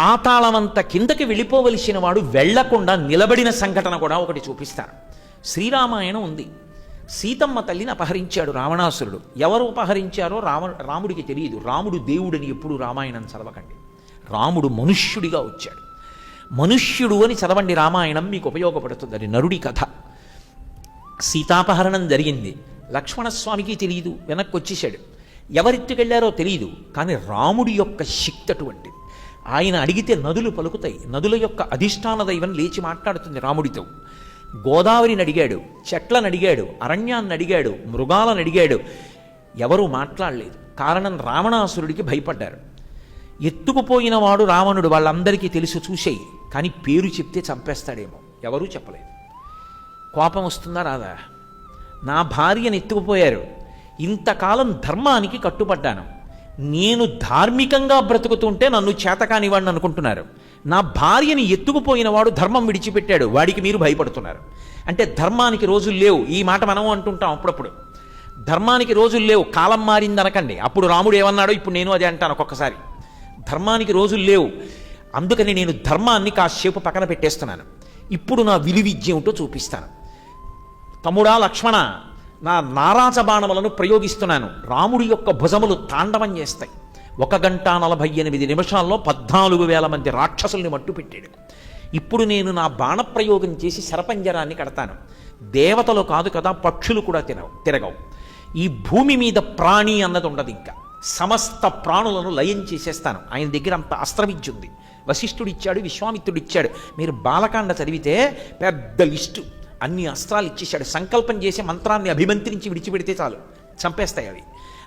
పాతాళమంత కిందకి వెళ్ళిపోవలసిన వాడు వెళ్ళకుండా నిలబడిన సంఘటన కూడా ఒకటి చూపిస్తారు. శ్రీరామాయణం ఉంది. సీతమ్మ తల్లిని అపహరించాడు రావణాసురుడు. ఎవరు అపహరించారో రావ రాముడికి తెలియదు. రాముడు దేవుడని ఎప్పుడు రామాయణం చదవకండి. రాముడు మనుష్యుడిగా వచ్చాడు. మనుష్యుడు అని చదవండి రామాయణం మీకు ఉపయోగపడుతుంది అది నరుడి కథ. సీతాపహరణం జరిగింది. లక్ష్మణస్వామికి తెలియదు వెనక్కి వచ్చేసాడు ఎవరెత్తుకెళ్ళారో తెలియదు కానీ రాముడి యొక్క శక్తి అటువంటిది. ఆయన అడిగితే నదులు పలుకుతాయి. నదుల యొక్క అధిష్టాన దైవం లేచి మాట్లాడుతుంది రాముడితో. గోదావరిని అడిగాడు చెట్లను అడిగాడు అరణ్యాన్ని అడిగాడు మృగాలను అడిగాడు. ఎవరూ మాట్లాడలేదు. కారణం రావణాసురుడికి భయపడ్డారు. ఎత్తుకుపోయిన వాడు రావణుడు వాళ్ళందరికీ తెలుసు చూసేయి కానీ పేరు చెప్తే చంపేస్తాడేమో. ఎవరూ చెప్పలేదు. కోపం వస్తుందా రాదా? నా భార్యను ఎత్తుకుపోయారు. ఇంతకాలం ధర్మానికి కట్టుబడ్డాను. నేను ధార్మికంగా బ్రతుకుతుంటే నన్ను చేతకానివాడిని అనుకుంటున్నారు. నా భార్యని ఎత్తుకుపోయిన వాడు ధర్మం విడిచిపెట్టాడు. వాడికి మీరు భయపడుతున్నారు. అంటే ధర్మానికి రోజులు లేవు. ఈ మాట మనం అంటుంటాం అప్పుడప్పుడు. ధర్మానికి రోజులు లేవు. కాలం మారింది అనకండి. అప్పుడు రాముడు ఏమన్నాడో ఇప్పుడు నేను అదే అంటాను ఒక్కొక్కసారి. ధర్మానికి రోజులు లేవు. అందుకని నేను ధర్మాన్ని కాసేపు పక్కన పెట్టేస్తున్నాను. ఇప్పుడు నా విలువిద్య ఏమిటో చూపిస్తాను. తమ్ముడా లక్ష్మణ నా నారాజ బాణములను ప్రయోగిస్తున్నాను. రాముడి యొక్క భుజములు తాండవం చేస్తాయి. ఒక గంట నలభై ఎనిమిది నిమిషాల్లో పద్నాలుగు వేల మంది రాక్షసుల్ని మట్టు పెట్టాడు. ఇప్పుడు నేను నా బాణప్రయోగం చేసి శరపంజరాన్ని కడతాను. దేవతలు కాదు కదా పక్షులు కూడా తినవు తిరగవు. ఈ భూమి మీద ప్రాణి అన్నది ఉండదు ఇంకా. సమస్త ప్రాణులను లయం చేసేస్తాను. ఆయన దగ్గర అంత అస్త్రవిద్య ఉంది. వశిష్ఠుడిచ్చాడు విశ్వామిత్రుడిచ్చాడు. మీరు బాలకాండ చదివితే పెద్ద లిస్టు అన్ని అస్త్రాలు ఇచ్చేశాడు. సంకల్పం చేసే మంత్రాన్ని అభిమంత్రించి విడిచిపెడితే చాలు. చంపేస్తాయి అవి.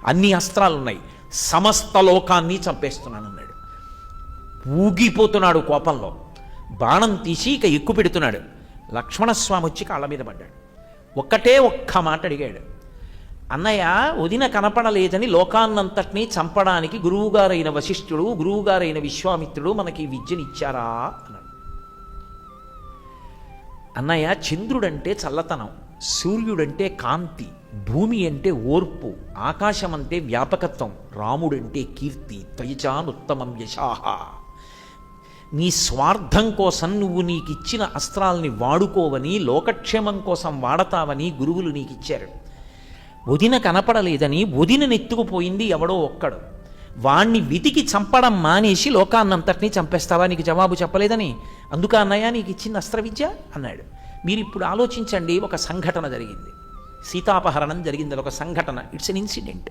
అన్ని అస్త్రాలు ఉన్నాయి. సమస్త లోకాన్ని చంపేస్తున్నాను అన్నాడు. ఊగిపోతున్నాడు కోపంలో. బాణం తీసి ఇక ఎక్కువ పెడుతున్నాడు. లక్ష్మణస్వామి వచ్చి కాళ్ళ మీద పడ్డాడు. ఒక్కటే ఒక్క మాట అడిగాడు. అన్నయ్య వదిన కనపడలేదని లోకాన్నంతటినీ చంపడానికి గురువుగారైన వశిష్ఠుడు గురువుగారైన విశ్వామిత్రుడు మనకి విద్యనిచ్చారా? అన్నాడు. అన్నయ్య చంద్రుడంటే చల్లతనం సూర్యుడంటే కాంతి భూమి అంటే ఓర్పు ఆకాశం అంటే వ్యాపకత్వం రాముడంటే కీర్తి త్వయచానుత్తమం యశాహ. నీ స్వార్థం కోసం నువ్వు నీకిచ్చిన అస్త్రాల్ని వాడుకోవని లోకక్షేమం కోసం వాడతావని గురువులు నీకిచ్చారు. వదిన కనపడలేదని వదిన నెత్తుకుపోయింది ఎవడో ఒక్కడు. వాణ్ణి వితికి చంపడం మానేసి లోకాన్నంతటినీ చంపేస్తావా? నీకు జవాబు చెప్పలేదని. అందుక అన్నయ్య నీకు ఇచ్చింది అస్త్ర విద్య అన్నాడు. మీరు ఇప్పుడు ఆలోచించండి ఒక సంఘటన జరిగింది. సీతాపహరణం జరిగింది ఒక సంఘటన. ఇట్స్ ఎన్ ఇన్సిడెంట్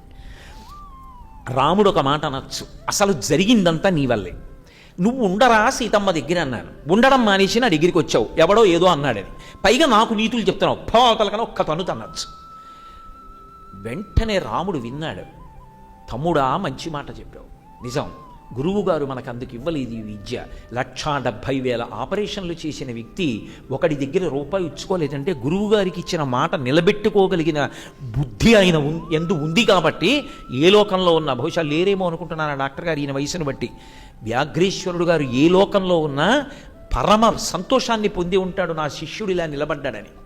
రాముడు ఒక మాట అనొచ్చు. అసలు జరిగిందంతా నీ వల్లే. నువ్వు ఉండరా సీతమ్మ దగ్గర అన్నాను ఉండడం మానేసి నా దగ్గరికి వచ్చావు. ఎవడో ఏదో అన్నాడని. పైగా నాకు నీతులు చెప్తున్నావు. పోతలకన ఒక్క తను తనొచ్చు. వెంటనే రాముడు విన్నాడు. తమ్ముడా మంచి మాట చెప్పావు. నిజం గురువుగారు మనకు అందుకు ఇవ్వలేదు ఈ విద్య. లక్షా డెబ్భై వేల ఆపరేషన్లు చేసిన వ్యక్తి ఒకడి దగ్గర రూపాయి ఇచ్చుకోలేదంటే గురువుగారికి ఇచ్చిన మాట నిలబెట్టుకోగలిగిన బుద్ధి ఆయన ఎందు ఉంది కాబట్టి ఏ లోకంలో ఉన్న బహుశా లేరేమో అనుకుంటున్నాను డాక్టర్ గారు ఈయన వయసును బట్టి. వ్యాఘ్రేశ్వరుడు గారు ఏ లోకంలో ఉన్నా పరమ సంతోషాన్ని పొంది ఉంటాడు నా శిష్యుడు ఇలా నిలబడ్డాడని.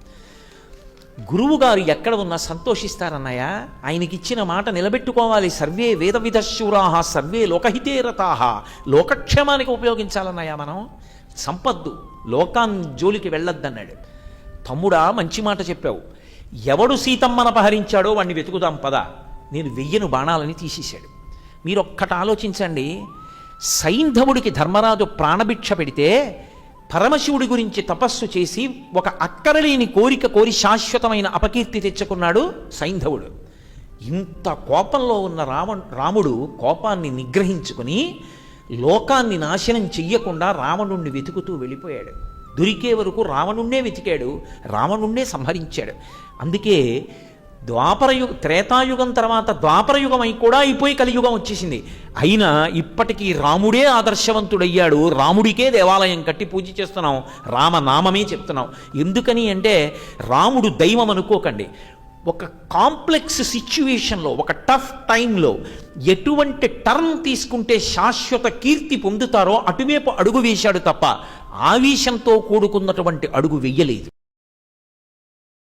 గురువుగారు ఎక్కడ ఉన్నా సంతోషిస్తారన్నయ్య? ఆయనకిచ్చిన మాట నిలబెట్టుకోవాలి. సర్వే వేదవిధశూరాహ సర్వే లోకహితే రతాహ లోకక్షేమానికి ఉపయోగించాలన్నయ్య మనం? సంపద్దు. లోకాన్ జోలికి వెళ్ళొద్దన్నాడు. తమ్ముడా మంచి మాట చెప్పావు. ఎవడు సీతమ్మను అపహరించాడో వాడిని వెతుకుదాం పద. నేను వెయ్యను బాణాలని తీసేశాడు. మీరు ఒక్కటి ఆలోచించండి. సైంధవుడికి ధర్మరాజు ప్రాణభిక్ష పెడితే పరమశివుడి గురించి తపస్సు చేసి ఒక అక్కరలేని కోరిక కోరి శాశ్వతమైన అపకీర్తి తెచ్చుకున్నాడు సైంధవుడు. ఇంత కోపంలో ఉన్న రామ రాముడు కోపాన్ని నిగ్రహించుకుని లోకాన్ని నాశనం చెయ్యకుండా రావణుణ్ణి వెతుకుతూ వెళ్ళిపోయాడు. దొరికే వరకు రావణుణ్ణే వెతికాడు రావణుణ్ణే సంహరించాడు. అందుకే ద్వాపరయుగ త్రేతాయుగం తర్వాత ద్వాపరయుగం అయి కూడా అయిపోయి కలియుగం వచ్చేసింది. అయినా ఇప్పటికీ రాముడే ఆదర్శవంతుడయ్యాడు. రాముడికే దేవాలయం కట్టి పూజ చేస్తున్నాం. రామనామమే చెప్తున్నాం. ఎందుకని అంటే రాముడు దైవం అనుకోకండి. ఒక కాంప్లెక్స్ సిచ్యువేషన్లో ఒక టఫ్ టైంలో ఎటువంటి టర్న్ తీసుకుంటే శాశ్వత కీర్తి పొందుతారో అటువైపు అడుగు వేశాడు తప్ప ఆవేశంతో కూడుకున్నటువంటి అడుగు వెయ్యలేదు